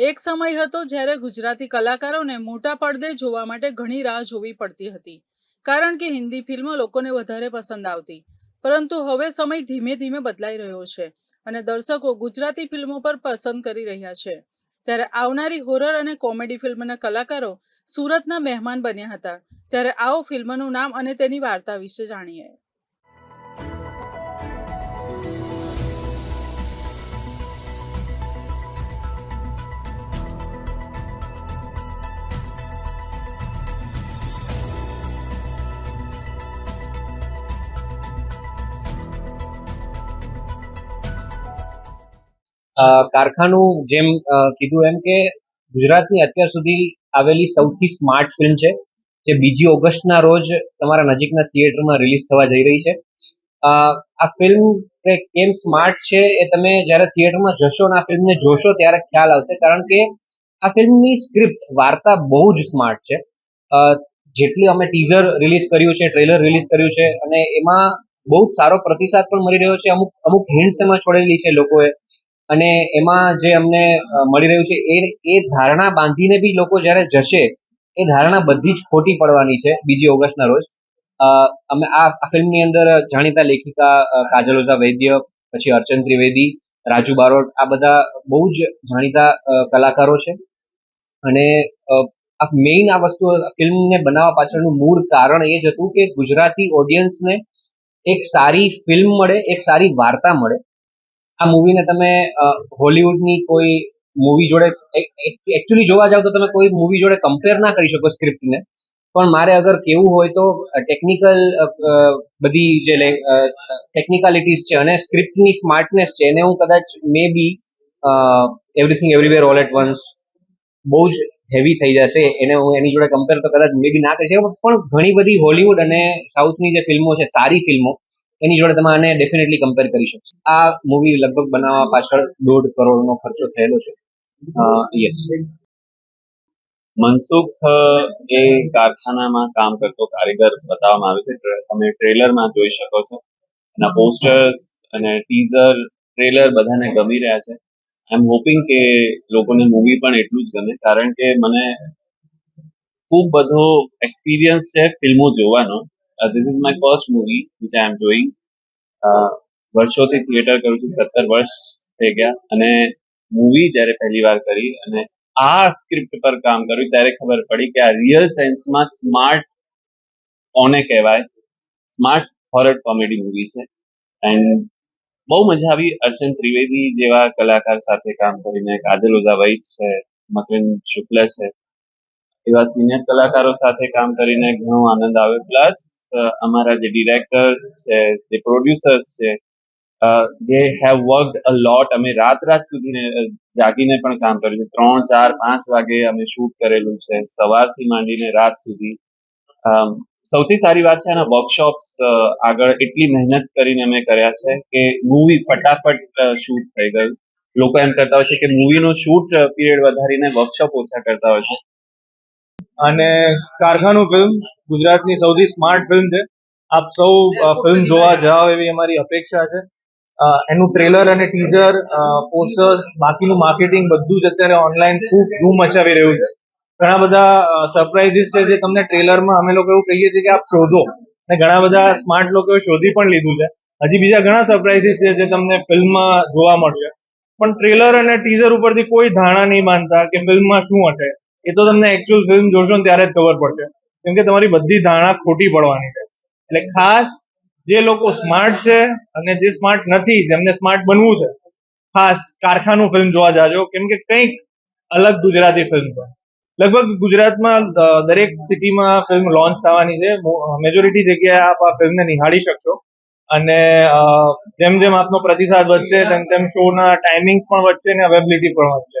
એક સમય હતો જ્યારે ગુજરાતી કલાકારોને મોટા પડદે જોવા માટે ઘણી રાહ જોવી પડતી હતી, કારણ કે હિન્દી ફિલ્મો લોકોને વધારે પસંદ આવતી. પરંતુ હવે સમય ધીમે ધીમે બદલાઈ રહ્યો છે અને દર્શકો ગુજરાતી ફિલ્મો પર પસંદ કરી રહ્યા છે. ત્યારે આવનારી હોરર અને કોમેડી ફિલ્મના કલાકારો સુરતના મહેમાન બન્યા હતા. ત્યારે આવો ફિલ્મનું નામ અને તેની વાર્તા વિશે જાણીએ. કારખાનું જેમ કીધું એમ કે ગુજરાતની અત્યાર સુધી આવેલી સૌથી સ્માર્ટ ફિલ્મ છે, જે બીજી ઓગસ્ટના રોજ તમારા નજીકના થિયેટરમાં રિલીઝ થવા જઈ રહી છે. આ ફિલ્મ કેમ સ્માર્ટ છે એ તમે જ્યારે થિયેટરમાં જશો અને આ ફિલ્મને જોશો ત્યારે ખ્યાલ આવશે, કારણ કે આ ફિલ્મની સ્ક્રિપ્ટ વાર્તા બહુ જ સ્માર્ટ છે. જેટલી અમે ટીઝર રિલીઝ કર્યું છે, ટ્રેલર રિલીઝ કર્યું છે અને એમાં બહુ જ સારો પ્રતિસાદ પણ મળી રહ્યો છે. અમુક અમુક હિન્ટ્સ એમાં છોડેલી છે લોકોએ. અને એમાં જે અમને મળી રહ્યું છે, એ એ ધારણા બાંધીને બી લોકો જ્યારે જશે, એ ધારણા બધી જ ખોટી પડવાની છે, બીજી ઓગસ્ટના રોજ. અમે આ ફિલ્મની અંદર જાણીતા લેખિકા કાજલ વૈદ્ય, પછી અર્ચન ત્રિવેદી, રાજુ બારોટ, આ બધા બહુ જ જાણીતા કલાકારો છે. અને આ મેઇન આ વસ્તુ ફિલ્મને બનાવવા પાછળનું મૂળ કારણ એ જ હતું કે ગુજરાતી ઓડિયન્સને એક સારી ફિલ્મ મળે, એક સારી વાર્તા મળે. આ મૂવીને તમે હોલીવુડની કોઈ મૂવી જોડે એકચ્યુઅલી જોવા જાવ તો તમે કોઈ મૂવી જોડે કમ્પેર ના કરી શકો સ્ક્રિપ્ટને પણ મારે અગર કેવું હોય તો ટેકનિકલ બધી જે ટેકનિકાલિટીઝ છે અને સ્ક્રિપ્ટની સ્માર્ટનેસ છે, એને હું કદાચ may be everything everywhere all at once બહુ જ હેવી થઈ જશે, એને હું એની જોડે કમ્પેર તો કદાચ મે બી ના કરી શકું. પણ ઘણી બધી હોલિવૂડ અને સાઉથની જે ફિલ્મો છે, સારી ફિલ્મો એની જોડે તમે આને ડેફિનેટલી કમ્પેર કરી શકશો. આ મૂવી લગભગ બનાવવા પાછળ દોઢ કરોડનો ખર્ચો થયેલો છે. યસ મનસુખ એ કારખાનામાં કામ કરતો કારીગર બતાવવામાં આવે છે. તમે ટ્રેલરમાં જોઈ શકો છો. એના પોસ્ટર્સ અને ટીઝર ટ્રેલર બધાને ગમી રહ્યા છે. આઈ એમ હોપિંગ કે લોકોને મૂવી પણ એટલું જ ગમે. કારણ કે મને ખૂબ બધો એક્સપિરિયન્સ છે ફિલ્મો જોવાનો. This is my first movie which I am doing વર્ષોથી થિયેટર કરું છું, સત્તર વર્ષ થઈ ગયા. અને મૂવી જ્યારે પહેલી વાર કરી અને આ સ્ક્રિપ્ટ પર કામ કર્યું, ત્યારે ખબર પડી કે આ રિયલ સેન્સમાં સ્માર્ટ કોને કહેવાય? સ્માર્ટ હોરર કોમેડી મૂવી છે. એન્ડ બહુ મજા આવી. અર્ચન ત્રિવેદી જેવા કલાકાર સાથે કામ કરીને, કાજલ ઓઝાવાઈ છે, મકરંદ શુક્લ છે, એવા સિનિયર કલાકારો સાથે કામ કરીને ઘણો આનંદ આવ્યો. પ્લસ અમારા જે ડિરેક્ટર્સ છે, જે પ્રોડ્યુસર્સ છે દે હેવ વર્કડ અ લોટ અમે રાત રાત સુધી જાગીને પણ કામ કર્યું છે. ત્રણ, ચાર, પાંચ વાગે અમે શૂટ કરેલું છે. સવારથી માંડીને રાત સુધી. સૌથી સારી વાત છે, એના વર્કશોપ્સ આગળ એટલી મહેનત કરીને અમે કર્યા છે કે મૂવી ફટાફટ શૂટ થઈ ગયું. લોકો એમ કરતા હોય છે કે મૂવીનો શૂટ પીરિયડ વધારીને વર્કશોપ ઓછા કરતા હોય છે. અને કારખાનું ફિલ્મ ગુજરાતની સૌથી સ્માર્ટ ફિલ્મ છે. આપ સૌ ફિલ્મ જોવા જાઓ એવી અમારી અપેક્ષા છે. એનું ટ્રેલર અને ટીઝર પોસ્ટર્સ બાકીનું માર્કેટિંગ બધું જ અત્યારે ઓનલાઈન ખૂબ ધૂમ મચાવી રહ્યું છે. ઘણા બધા સરપ્રાઇઝીસ છે જે તમને ટ્રેલરમાં અમે લોકો એવું કહીએ છીએ કે આપ શોધો. અને ઘણા બધા સ્માર્ટ લોકોએ શોધી પણ લીધું છે. હજી બીજા ઘણા સરપ્રાઇઝીસ છે જે તમને ફિલ્મમાં જોવા મળશે. પણ ટ્રેલર અને ટીઝર ઉપરથી કોઈ ધારણા નહીં બાંધતા કે ફિલ્મમાં શું હશે. એ તો તમને એકચ્યુઅલ ફિલ્મ જોશો ને ત્યારે જ ખબર પડશે. કેમ કે તમારી બધી ધારણા ખોટી પડવાની છે. એટલે ખાસ જે લોકો સ્માર્ટ છે અને જે સ્માર્ટ નથી, જેમને સ્માર્ટ બનવું છે, ખાસ કારખાનું ફિલ્મ જોવા જાજો. કેમ કે કંઈક અલગ ગુજરાતી ફિલ્મ છે. લગભગ ગુજરાતમાં દરેક સિટીમાં ફિલ્મ લોન્ચ થવાની છે. મેજોરિટી જગ્યાએ આપ આ ફિલ્મને નિહાળી શકશો. અને જેમ જેમ આપનો પ્રતિસાદ વધશે, તેમ તેમ શોના ટાઈમિંગ્સ પણ વધશે અને અવેબિલિટી પણ વધશે.